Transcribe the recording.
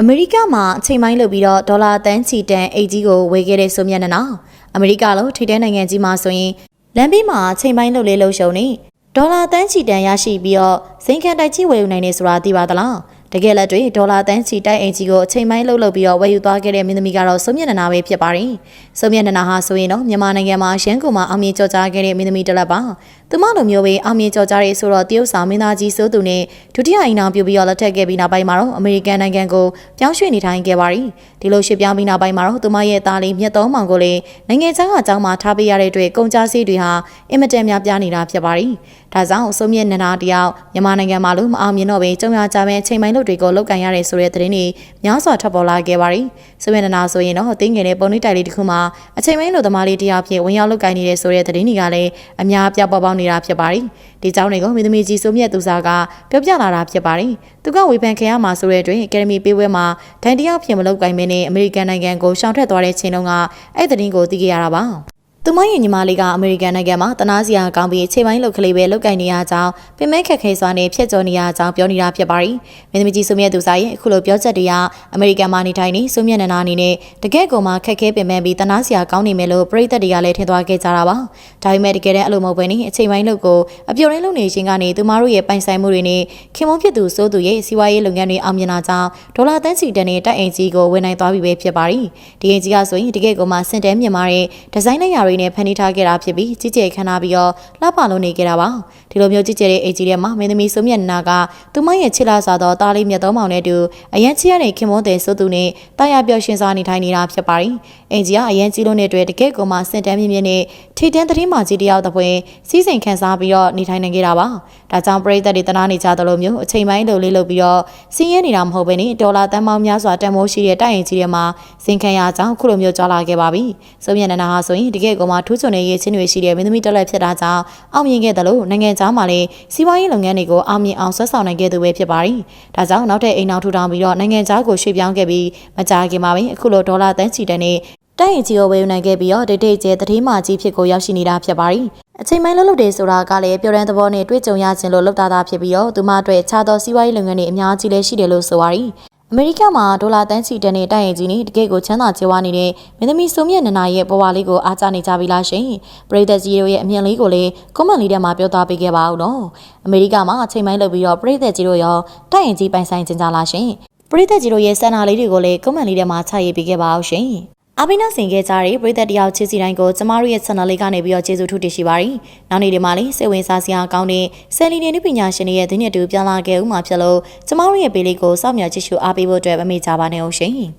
အမေရိကမှာအချိန်ပိုင်းလုပ်ပြီးတော့ဒေါ်လာတန်းချီတန်အိတ်ကြီးကိုဝယ်ခဲ့တဲ့ဆိုမြတ်နနာအမေရိကလို့ထိတဲ့နိုင်ငံကြီးမှာဆိုရင်လမ်းဘေးမှာအချိန်ပိုင်းလုပ်လေးလှုပ်ရှုံနေဒေါ်လာတန်းချီတန်ရရှိပြီးတော့စိန်ခံတိုက်ကြီးဝယ်ယူနိုင်နေဆိုတာသိပါသလားတကယ်လက်တွေ့ဒေါ်လာတန်းချီတိုက်အိမ်ကြီးကိုအချိန်ပိုင်းလှုပ်လှုပ်ပြီးတော့ဝယ်ယူသွားခဲ့တဲ့မင်းသမီးကတော့ဆိုမြတ်နနာပဲဖြစ်ပါတယ်ဆိုမြတ်နနာဟာဆိုရင်တော့မြန်မာနိုင်ငံမှာရန်ကုန်မှာအောင်မြင်ကြော်ကြားခဲ့တဲ့မင်းသမီးတစ်လက်ပါသူမလိုမျိုးပဲအောင်မြင်ကြော်ကြားရေးဆိုတော့တရုတ်ဆောင်မင်းသားကြီးစိုးသူနဲ့ဒုတိယအိမ်အောင်ပြုပြီးတော့လက်ထပ်ခဲ့ပြီးနောက်ပိုင်းမှာတော့အမေရိကန်နိုင်ငံကိုပြောင်းရွှေ့နေထိုင်ခဲ့ပါတယ်ဒီလိုရွှေ့ပြောင်းပြီးနောက်ပိုင်းမှာတော့သူမရဲ့သားလေးမြတ်တော်မောင်ကိုလည်းနိုင်ငံခြားကအကြောင်းမှာထားပေးရတဲ့အတွက်ကုန်ကြစည်တွေဟာအင်မတန်များပြားနေတာဖြစ်ပါတယ်ဒါကြောင့်ဆိုမြတ်နနာတယောက်မြန်မာနိုင်ငံမှာလို့မအောင်မြင်တော့ပဲကြုံရကြမဲ့ချိန်ပိုင်းလုပ်တွေကိုလောက်ကန်ရတဲ့ဆိုတဲ့သတင်းတွေများစွာထွက်ပေါ်လာခဲ့ပါတယ်ဆိုမြတ်နနာဆိုရင်တော့အသိငယ်တဲ့ပုံနှိပ်တိုက်လေးတစ်ခုမှာအချိန်ပိုင်းလို့သမားလေးတယောက်ဖြစ်ဝင်ရောက်လောက်ကန်နေတဲ့ဆိုတဲ့သတင်းတွေကလည်းအများပြပေါ်ပေါက်နေတာဖြစ်ပါတယ်ဒီကြောင့်တွေကိုမင်းသမီးကြီးဆိုမြတ်သူစားကပြောပြလာတာဖြစ်ပါတယ်သူကဝေဖန်ခံရမှာဆိုတဲ့အတွင်းအကယ်ဒမီပေးပွဲမှာဒန်တယောက်ဖြစ်မလောက်ကန်မင်းနဲ့အမေရိကန်နိုင်ငံကိုရှောင်ထွက်သွားတဲ့ချိန်တုန်းကအဲ့သတင်းကိုသိခဲ့ရတာပါ သူမရဲ့ညီမလေးကအမေရိကန်နိုင်ငံမှာတနာစီယာကောင်းပြီးခြေပိုင်းလုတ်ကလေးပဲလုတ်ကင်နေရကြောင်းပင်မဲခက်ခဲစွာနဲ့ဖျက်ကျော်နေရကြောင်းပြောနေတာဖြစ်ပါတယ်။မင်းသမီးကြီးစုမြတ်သူစားရဲ့အခုလိုပြောချက်တွေကအမေရိကန်မှာနေထိုင်နေစုမြတ်နနာအနေနဲ့တကယ့်ကိုမှခက်ခဲပင်မဲပြီးတနာစီယာကောင်းနေမယ်လို့ပြည်သက်တွေကလည်းထင်သွားခဲ့ကြတာပါ။ဒါပေမဲ့တကယ်တမ်းအလိုမဟုတ်ပဲနေအချိန်ပိုင်းလုတ်ကိုအပြုံရင်းလုံနေခြင်းကနေသူမတို့ရဲ့ပိုင်ဆိုင်မှုတွေနဲ့ခင်မုန်းဖြစ်သူစိုးသူရဲ့စီးပွားရေးလုပ်ငန်းတွေအောင်မြင်လာကြောင်းဒေါ်လာတန်းချီတန်နဲ့တိုက်အိမ်ကြီးကိုဝင်နိုင်သွားပြီပဲဖြစ်ပါတယ်။ဒီအိမ်ကြီးကဆိုရင်တကယ့်ကိုမှစင်တဲမြင်မာတဲ့ဒီဇိုင်းနဲ့ယာတွေနဲ့ဖန်တီးထားခဲ့တာဖြစ်ပြီးကြီးကျယ်ခမ်းနားပြီးတော့လှပလုံးနေခဲ့တာပါဒီလိုမျိုးကြီးကျယ်တဲ့အိမ်ကြီးထဲမှာမင်းသမီးစုံမျက်နှာကသူမရဲ့ချစ်လာစွာသောတားလေးမြတ်တော်မောင်နဲ့တူအရန်ချီရတဲ့ခင်မွန်းတဲ့စိုးသူနဲ့တာယာပျော်ရွှင်စွာနေထိုင်နေတာဖြစ်ပါတယ်အိမ်ကြီးကအရန်ကြီးလုံးတဲ့အတွက်တကယ့်ကိုမှစင်တန်းမြင့်မြင့်နဲ့ထိတန်းသတင်းမာကြီးတယောက်တစ်ပွဲစီးစိမ်ခန်းစားပြီးတော့နေထိုင်နေခဲ့တာပါ ဒါကြောင့်ပရိသတ်တွေတနာနေကြသလိုမျိုးအချိန်ပိုင်းလိုလေးလုပ်ပြီးတော့စီးရဲနေတာမဟုတ်ဘဲနဲ့ဒေါ်လာတန်ပေါင်းများစွာတန်ဖိုးရှိတဲ့တိုက်အိမ်ကြီးထဲမှာစင်ခံရကြောင်းခုလိုမျိုးကြွာလာခဲ့ပါပြီစုံမျက်နှာဟာဆိုရင်တကယ့်ကိုမှထူးချွန်တဲ့ရေးချင်းတွေရှိတဲ့မင်းသမီးတက်လက်ဖြစ်တာကြောင့်အောင်မြင်ခဲ့တယ်လို့နိုင်ငံသားမှလည်းစီးပွားရေးလုပ်ငန်းတွေကိုအောင်မြင်အောင်ဆွတ်ဆောင်နိုင်ခဲ့သူပဲဖြစ်ပါတယ်။ဒါကြောင့်နောက်ထပ်အိမ်အောင်ထူထောင်ပြီးတော့နိုင်ငံသားကိုရွှေ့ပြောင်းခဲ့ပြီးမကြာခင်မှာပဲအခုလိုဒေါ်လာတန်းချီတန်းနဲ့တိုက်ရင်ကြီးကိုဝယ်ယူနိုင်ခဲ့ပြီးတော့ဒိတ်ဒိတ်ကျဲတတိမာကြီးဖြစ်ကိုရောက်ရှိနေတာဖြစ်ပါတယ်။ အချိန်ပိုင်းလှုပ်လှုပ်တယ်ဆိုတာကလည်းပြောတဲ့သဘောနဲ့တွေ့ကြုံရခြင်းလို့လှုပ်တာတာဖြစ်ပြီးတော့သူမအတွက်ခြားသောစီးပွားရေးလုပ်ငန်းတွေအများကြီးလည်းရှိတယ်လို့ဆိုပါရီ။အမေရိကမှာဒေါ်လာတန်းချီတန်နဲ့တိုက်ရင်ကြီးနဲ့တကယ့်ကိုချမ်းသာကြွားနေတဲ့မင်းသမီးစုံမြတ်နနာရဲ့ဘဝလေးကိုအားကျနေကြပြီလားရှင်။ပရိသတ်ကြီးတို့ရဲ့အမြင်လေးကိုလည်းကွန်မန့်လေးထဲမှာပြောသားပေးခဲ့ပါဦးနော်။အမေရိကမှာအချိန်ပိုင်းလုပ်ပြီးတော့ပရိသတ်ကြီးတို့ရောတိုက်ရင်ကြီးပိုင်ဆိုင်ကြကြလားရှင်။ပရိသတ်ကြီးတို့ရဲ့စံနာလေးတွေကိုလည်းကွန်မန့်လေးထဲမှာချရေးပေးခဲ့ပါဦးရှင်။ အပိနာဆင်ခဲ့ကြတဲ့ပရိသတ်တယောက်ချစ်စီတိုင်းကိုကျမတို့ရဲ့ channel လေးကနေပြီးတော့ကျေးဇူးထူးတင်ရှိပါရစေ။နောက်နေ့ဒီမှာလေးစိတ်ဝင်စားစရာကောင်းတဲ့ဆယ်လီနေနည်းပညာရှင်တွေရဲ့သတင်းတွေတူပြန်လာခဲ့ဦးမှာဖြစ်လို့ကျမတို့ရဲ့ပေးလေးကိုစောင့်မျှော်ကြည့်ရှုအားပေးဖို့အတွက်မမေ့ကြပါနဲ့အောင်ရှင်။